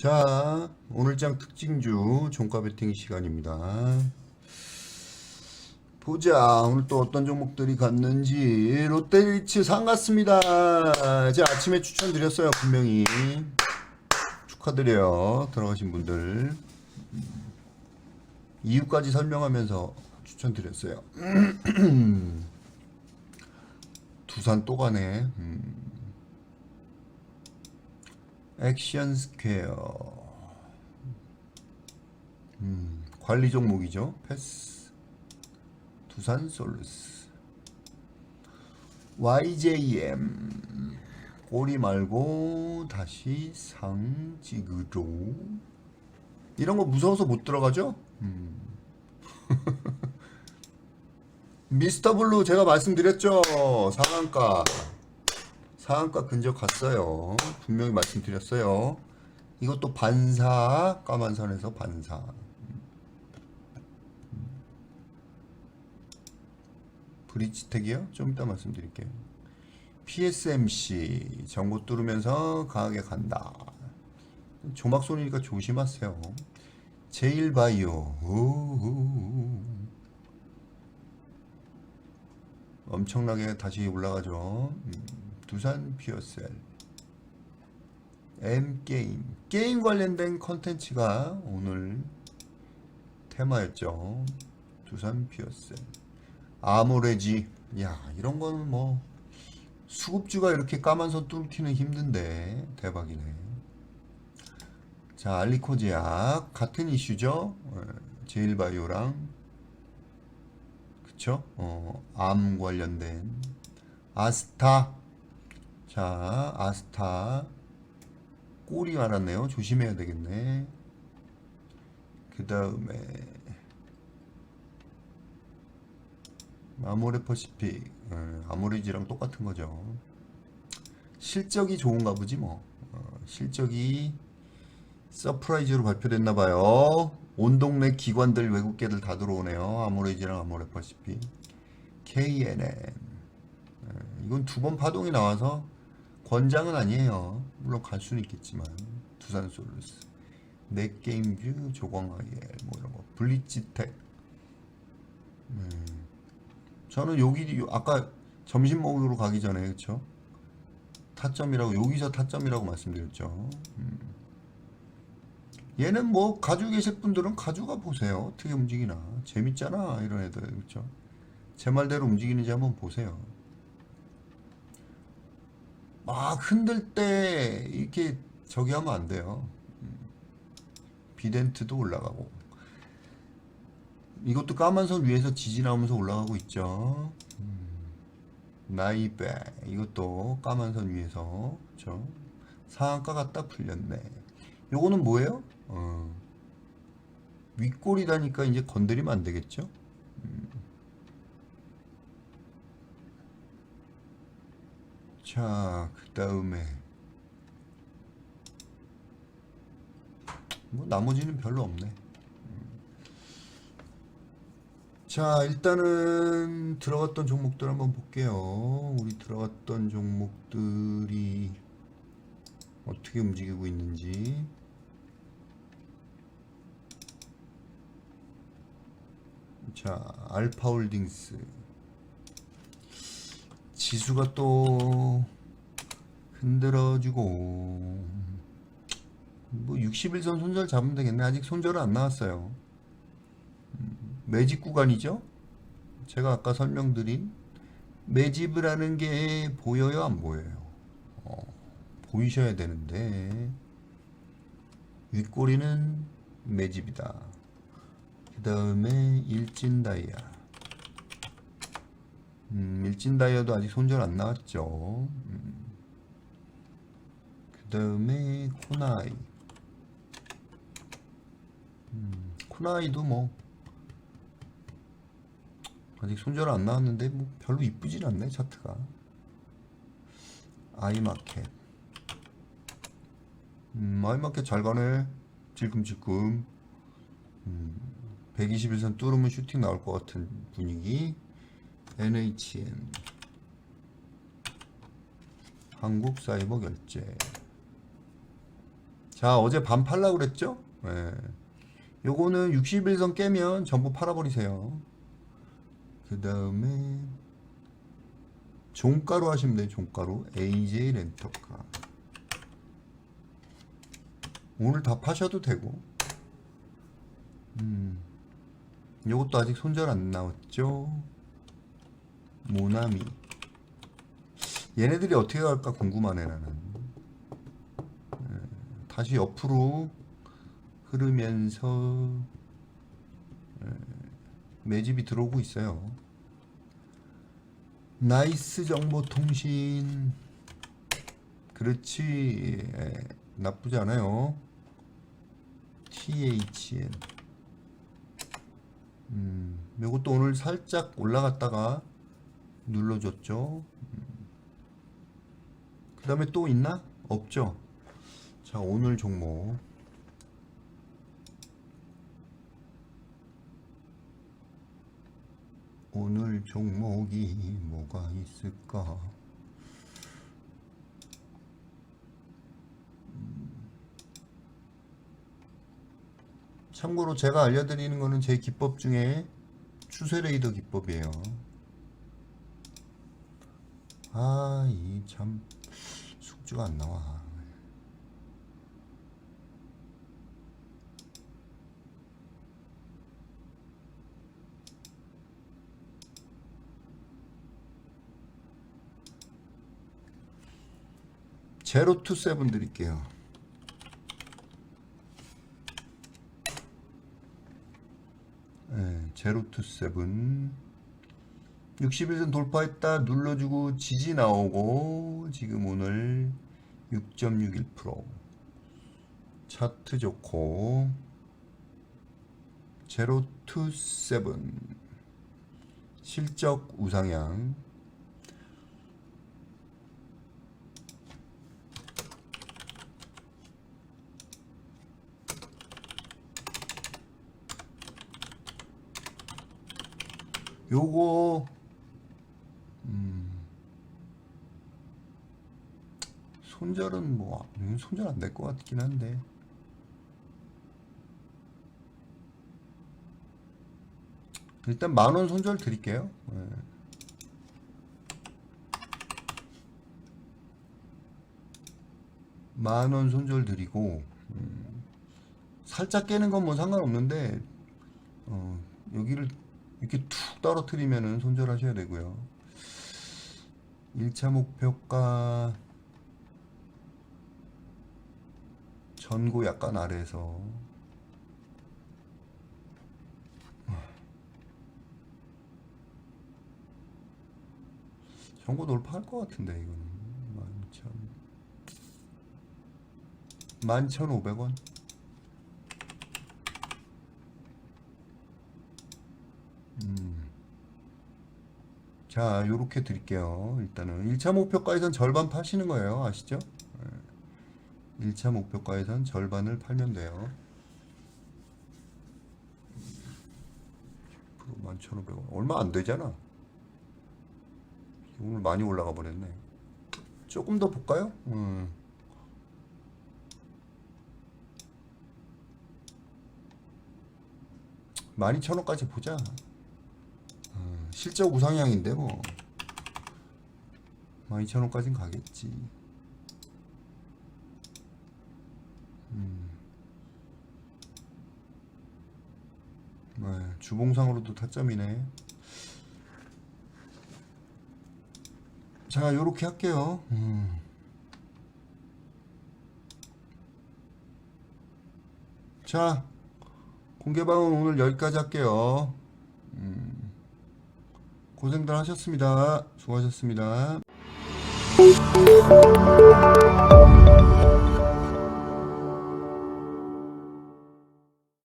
자, 오늘장 특징주 종가 베팅 시간입니다. 보자, 오늘 또 어떤 종목들이 갔는지. 롯데리츠 상 갔습니다. 제가 아침에 추천드렸어요, 분명히. 축하드려요, 들어가신 분들. 이유까지 설명하면서 추천드렸어요. 두산 또 가네. 음. 액션 스퀘어. 음, 관리 종목이죠. 패스. 두산 솔루스. YJM. 꼬리 말고 다시 상지그로. 이런 거 무서워서 못 들어가죠? 음. 미스터 블루 제가 말씀드렸죠. 상한가. 상한가 근접 갔어요. 분명히 말씀드렸어요. 이것도 반사 까만 선에서 반사. 브릿지텍이요? 좀 이따 말씀드릴게요. PSMC 정보 뚫으면서 강하게 간다. 조막 소리니까 조심하세요. 제일바이오 우우우. 엄청나게 다시 올라가죠. 음. 두산 피어셀. M게임. 게임 관련된 컨텐츠가 오늘 테마였죠. 두산 피어셀. 아모레지 야 이런 거는 뭐 수급주가 이렇게 까만 선 뚫기는 힘든데 대박이네. 자 알리코제약 같은 이슈죠? 어, 제일바이오랑. 그쵸? 어, 암 관련된. 아스타 자, 아스타 꼬리 말았네요. 조심해야 되겠네. 그 다음에 아모레 퍼시픽 어, 아모레지랑 똑같은 거죠. 실적이 좋은가 보지 뭐. 어, 실적이 서프라이즈로 발표됐나 봐요. 온 동네 기관들 외국계들 다 들어오네요. 아모레지랑 아모레 퍼시픽. KNN 어, 이건 두 번 파동이 나와서 권장은 아니에요. 물론 갈 수는 있겠지만 두산 솔루스, 넷게임즈, 조광아예 뭐 이런 거, 블리치텍. 음. 저는 여기 요- 아까 점심 먹으러 가기 전에 그쵸? 타점이라고 여기서 타점이라고 말씀드렸죠. 음. 얘는 뭐 가지고 계실 분들은 가져가 보세요. 어떻게 움직이나 재밌잖아 이런 애들 그렇죠? 제 말대로 움직이는지 한번 보세요. 막 흔들 때 이렇게 저기 하면 안 돼요. 음. 비덴트도 올라가고 이것도 까만 선 위에서 지지 나오면서 올라가고 있죠. 음. 나이베 이것도 까만 선 위에서 그렇죠. 상한가 갖다 풀렸네. 요거는 뭐예요? 어. 윗골이다니까 이제 건드리면 안 되겠죠? 자, 그 다음에 뭐 나머지는 별로 없네. 음. 자, 일단은 들어갔던 종목들 한번 볼게요. 우리 들어갔던 종목들이 어떻게 움직이고 있는지. 자, 알파홀딩스. 지수가 또 흔들어주고. 뭐 61선 손절 잡으면 되겠네. 아직 손절은 안 나왔어요. 음, 매집 구간이죠? 제가 아까 설명드린 매집을 하는 게 보여요? 안 보여요? 어, 보이셔야 되는데. 윗꼬리는 매집이다. 그 다음에 일진 다이아 음, 일진 다이아도 아직 손절 안 나왔죠. 음. 그 다음에 코나이. 음, 코나이도 뭐 아직 손절 안 나왔는데 뭐 별로 이쁘진 않네 차트가. 아이마켓. 음, 아이마켓 잘 가네. 질끔질끔. 음, 121선 뚫으면 슈팅 나올 것 같은 분위기. NHN 한국사이버결제 자, 어제 반 팔라 그랬죠? 예. 요거는 60일선 깨면 전부 팔아버리세요. 그 다음에 종가로 하시면 돼요. 종가로 AJ 렌터카. 오늘 다 파셔도 되고. 음. 요것도 아직 손절 안 나왔죠. 모나미. 얘네들이 어떻게 갈까 궁금하네 나는. 예, 다시 옆으로 흐르면서 예, 매집이 들어오고 있어요. 나이스 정보통신. 그렇지. 예, 나쁘지 않아요. THN. 음, 요것도 오늘 살짝 올라갔다가 눌러줬죠. 그 다음에 또 있나? 없죠. 자, 오늘 종목. 오늘 종목이 뭐가 있을까? 음. 참고로 제가 알려드리는 거는 제 기법 중에 추세 레이더 기법이에요. 아, 이 참 숙주가 안 나와. 제로 투 세븐 드릴게요. 네, 제로 투 세븐 61선 돌파했다 눌러주고 지지 나오고 지금 오늘 6.61% 차트 좋고. 제로 투 세븐. 실적 우상향. 요거 음, 손절은 뭐 음, 손절 안 될 것 같긴 한데 일단 만원 손절 드릴게요. 예. 만원 손절 드리고 음, 살짝 깨는 건 뭐 상관없는데 어, 여기를 이렇게 툭 떨어뜨리면은 손절하셔야 되고요. 1차 목표가 전고 약간 아래에서 전고 돌파할 것 같은데 이거는 11,000 11,500원 자, 요렇게 드릴게요. 일단은 1차 목표가에선 절반 파시는 거예요. 아시죠? 예. 1차 목표가에선 절반을 팔면 돼요. 11,500원. 얼마 안 되잖아. 오늘 많이 올라가 버렸네. 조금 더 볼까요? 음. 만 이천 원까지 보자. 실적 우상향인데 뭐 12,000원까진 가겠지 음. 네, 주봉상으로도 타점이네 자 요렇게 할게요 음. 자 공개방은 오늘 여기까지 할게요 음. 고생들 하셨습니다. 수고하셨습니다.